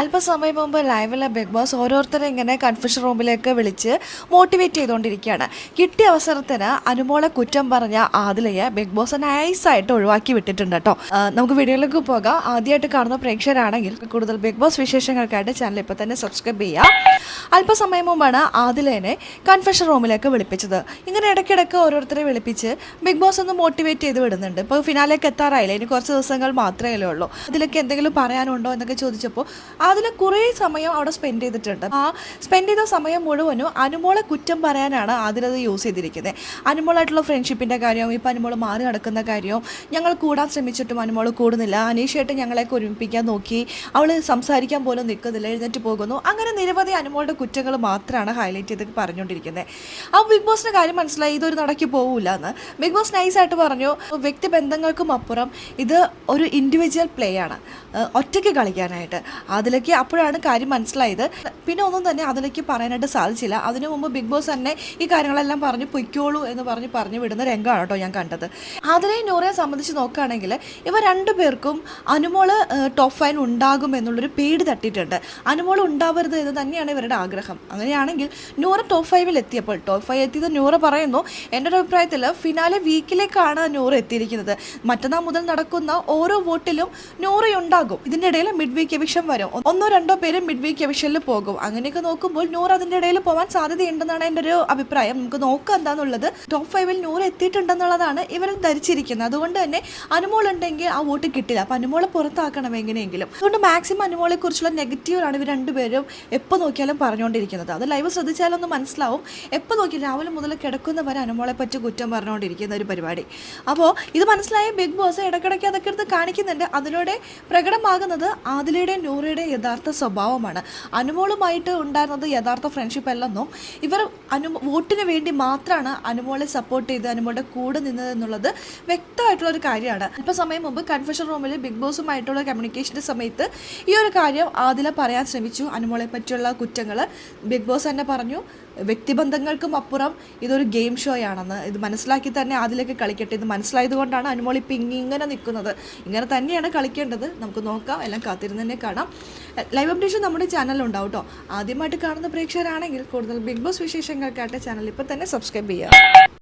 അല്പസമയം മുമ്പ് ലൈവിലെ big boss ഓരോരുത്തരെ ഇങ്ങനെ കൺഫ്യൂഷൻ റൂമിലേക്ക് വിളിച്ച് മോട്ടിവേറ്റ് ചെയ്തുകൊണ്ടിരിക്കുകയാണ്. കിട്ടിയ അവസരത്തിന് അനുമോളെ കുറ്റം പറഞ്ഞ ആദിലയെ ബിഗ് ബോസ് നൈസായിട്ട് ഒഴിവാക്കി വിട്ടിട്ടുണ്ട് കേട്ടോ. നമുക്ക് വീഡിയോയിലേക്ക് പോകാം. ആദ്യമായിട്ട് കാണുന്ന പ്രേക്ഷകരാണെങ്കിൽ കൂടുതൽ ബിഗ് ബോസ് വിശേഷങ്ങൾക്കായിട്ട് ചാനൽ ഇപ്പോൾ തന്നെ സബ്സ്ക്രൈബ് ചെയ്യുക. അല്പസമയം മുമ്പാണ് ആദിലേനെ കൺഫ്യൂഷൻ റൂമിലേക്ക് വിളിപ്പിച്ചത്. ഇങ്ങനെ ഇടയ്ക്കിടയ്ക്ക് ഓരോരുത്തരെ വിളിപ്പിച്ച് ബിഗ് ബോസ് ഒന്ന് മോട്ടിവേറ്റ് ചെയ്ത് വിടുന്നുണ്ട്. ഇപ്പോൾ ഫിനാലേക്ക് എത്താറായില്ല? ഇനി കുറച്ച് ദിവസങ്ങൾ മാത്രമേ ഉള്ളൂ. അതിലൊക്കെ എന്തെങ്കിലും പറയാനുണ്ടോ എന്നൊക്കെ ചോദിച്ചപ്പോൾ അതിൽ കുറേ സമയം അവിടെ സ്പെൻഡ് ചെയ്തിട്ടുണ്ട്. ആ സ്പെൻഡ് ചെയ്ത സമയം മുഴുവനും അനുമോളെ കുറ്റം പറയാനാണ് അതിലത് യൂസ് ചെയ്തിരിക്കുന്നത്. അനുമോളായിട്ടുള്ള ഫ്രണ്ട്ഷിപ്പിന്റെ കാര്യവും ഇപ്പം അനുമോൾ മാറി നടക്കുന്ന കാര്യവും ഞങ്ങൾ കൂടാൻ ശ്രമിച്ചിട്ടും അനുമോൾ കൂടുന്നില്ല. അനീഷയായിട്ട് ഞങ്ങളെയൊക്കെ ഒരുമിപ്പിക്കാൻ നോക്കി അവൾ സംസാരിക്കാൻ പോലും നിൽക്കുന്നില്ല എഴുന്നേറ്റ് പോകുന്നു. അങ്ങനെ നിരവധി അനുമോളുടെ കുറ്റങ്ങൾ മാത്രമാണ് ഹൈലൈറ്റ് ചെയ്ത് പറഞ്ഞുകൊണ്ടിരിക്കുന്നത്. ആ ബിഗ് ബോസിന്റെ കാര്യം മനസ്സിലായി ഇതൊരു നടക്കി പോകില്ല എന്ന് ബിഗ് ബോസ് നൈസായിട്ട് പറഞ്ഞു വ്യക്തി ബന്ധങ്ങൾക്കും അപ്പുറം ഇത് ഒരു ഇൻഡിവിജ്വൽ പ്ലേ ആണ്. ഒറ്റയ്ക്ക് കളിക്കാനായിട്ട്. അതിലേക്ക് അപ്പോഴാണ് കാര്യം മനസ്സിലായത്. പിന്നെ ഒന്നും തന്നെ അതിലേക്ക് പറയാനായിട്ട് സാധിച്ചില്ല. അതിനു മുമ്പ് ബിഗ് ബോസ് തന്നെ ഈ കാര്യങ്ങളെല്ലാം പറഞ്ഞ് പൊയ്ക്കോളൂ എന്ന് പറഞ്ഞ് പറഞ്ഞു വിടുന്ന രംഗമാണ് കേട്ടോ ഞാൻ കണ്ടത്. അതിനെയും നൂറയെ സംബന്ധിച്ച് നോക്കുകയാണെങ്കിൽ ഇവ രണ്ടു പേർക്കും അനുമോൾ ടോപ്പ് ഫൈൻ ഉണ്ടാകും എന്നുള്ളൊരു പേടി തട്ടിയിട്ടുണ്ട്. അനുമോൾ ഉണ്ടാവരുത് എന്ന് തന്നെയാണ് ഇവരുടെ ആഗ്രഹം. അങ്ങനെയാണെങ്കിൽ നൂറ ടോപ്പ് ഫൈവിൽ എത്തിയപ്പോൾ ടോപ്പ് ഫൈവ് എത്തിയത് നൂറ പറയുന്നു. എന്റെ ഒരു അഭിപ്രായത്തിൽ ഫിനാലെ വീക്കിലേക്കാണ് നൂറ് എത്തിയിരിക്കുന്നത്. മറ്റന്നാൾ മുതൽ നടക്കുന്ന ഓരോ വോട്ടിലും നൂറയുണ്ടാകും ഇതിന്റെ ഇടയിൽ മിഡ് വീക്ക് എവിഷൻ വരും. ഒന്നോ രണ്ടോ പേര് മിഡ് വീക്ക് എവിഷനിൽ പോകും. അങ്ങനെയൊക്കെ നോക്കുമ്പോൾ നൂറ് അതിന്റെ ഇടയിൽ പോകാൻ സാധ്യതയുണ്ടെന്നാണ് എന്റെ ഒരു അഭിപ്രായം. നമുക്ക് നോക്കുക എന്താണെന്നുള്ളത് ടോപ്പ് ഫൈവിൽ നൂറ് എത്തിയിട്ടുണ്ടെന്നുള്ളതാണ് ഇവർ ധരിച്ചിരിക്കുന്നത്. അതുകൊണ്ട് തന്നെ അനുമോൾ ഉണ്ടെങ്കിൽ ആ വോട്ട് കിട്ടില്ല. അപ്പൊ അനുമോളെ പുറത്താക്കണം എങ്ങനെയെങ്കിലും. അതുകൊണ്ട് മാക്സിമം അനുമോളെ കുറിച്ചുള്ള നെഗറ്റീവാണ് ഇവർ രണ്ടുപേരും എപ്പോൾ നോക്കിയാലും പറഞ്ഞുകൊണ്ടിരിക്കുന്നത്. അത് ലൈവ് ശ്രദ്ധിച്ചാലൊന്ന് മനസ്സിലാവും. എപ്പോൾ നോക്കിയാലും രാവിലെ മുതൽ കിടക്കുന്നവരെ അനുമോളെ പറ്റി കുറ്റം പറഞ്ഞുകൊണ്ടിരിക്കുന്ന ഒരു പരിപാടി. അപ്പോൾ ഇത് മനസ്സിലായ ബിഗ് ബോസ് ഇടയ്ക്കിടയ്ക്ക് അതൊക്കെ എടുത്ത് കാണിക്കുന്നുണ്ട്. അതിലൂടെ പ്രകടമാകുന്നത് ആദിലയുടെയും നൂറയുടെയും യഥാർത്ഥ സ്വഭാവമാണ്. അനുമോളുമായിട്ട് ഉണ്ടായിരുന്നത് യഥാർത്ഥ ഫ്രണ്ട്ഷിപ്പ് അല്ലെന്നും ഇവർ അനു വോട്ടിന് വേണ്ടി മാത്രമാണ് അനുമോളെ സപ്പോർട്ട് ചെയ്ത് അനുമോളുടെ കൂടെ നിന്നത് എന്നുള്ളത് വ്യക്തമായിട്ടുള്ള ഒരു കാര്യമാണ്. അല്പ സമയം മുമ്പ് കൺഫെഷൻ റൂമിൽ ബിഗ് ബോസുമായിട്ടുള്ള കമ്മ്യൂണിക്കേഷന്റെ സമയത്ത് ഈ ഒരു കാര്യം ആദില പറയാൻ ശ്രമിച്ചു. അനുമോളെ പറ്റിയുള്ള കുറ്റങ്ങൾ ബിഗ് ബോസ് തന്നെ പറഞ്ഞു. വ്യക്തിബന്ധങ്ങൾക്കും അപ്പുറം ഇതൊരു ഗെയിം ഷോ ആണെന്ന്. ഇത് മനസ്സിലാക്കി തന്നെ അതിലേക്ക് കളിക്കട്ടെ. ഇത് മനസ്സിലായത് കൊണ്ടാണ് അനുമോൾ ഇപ്പം ഇങ്ങനെ നിൽക്കുന്നത് ഇങ്ങനെ തന്നെയാണ് കളിക്കേണ്ടത്. നമുക്ക് നോക്കാം. എല്ലാം കാത്തിരുന്ന് തന്നെ കാണാം. ലൈവ് അപ്ഡേഷൻ നമ്മുടെ ചാനലുണ്ടാവും കേട്ടോ ആദ്യമായിട്ട് കാണുന്ന പ്രേക്ഷകരാണെങ്കിൽ കൂടുതൽ ബിഗ് ബോസ് വിശേഷങ്ങൾക്കായിട്ട് ചാനൽ ഇപ്പം തന്നെ സബ്സ്ക്രൈബ് ചെയ്യുക.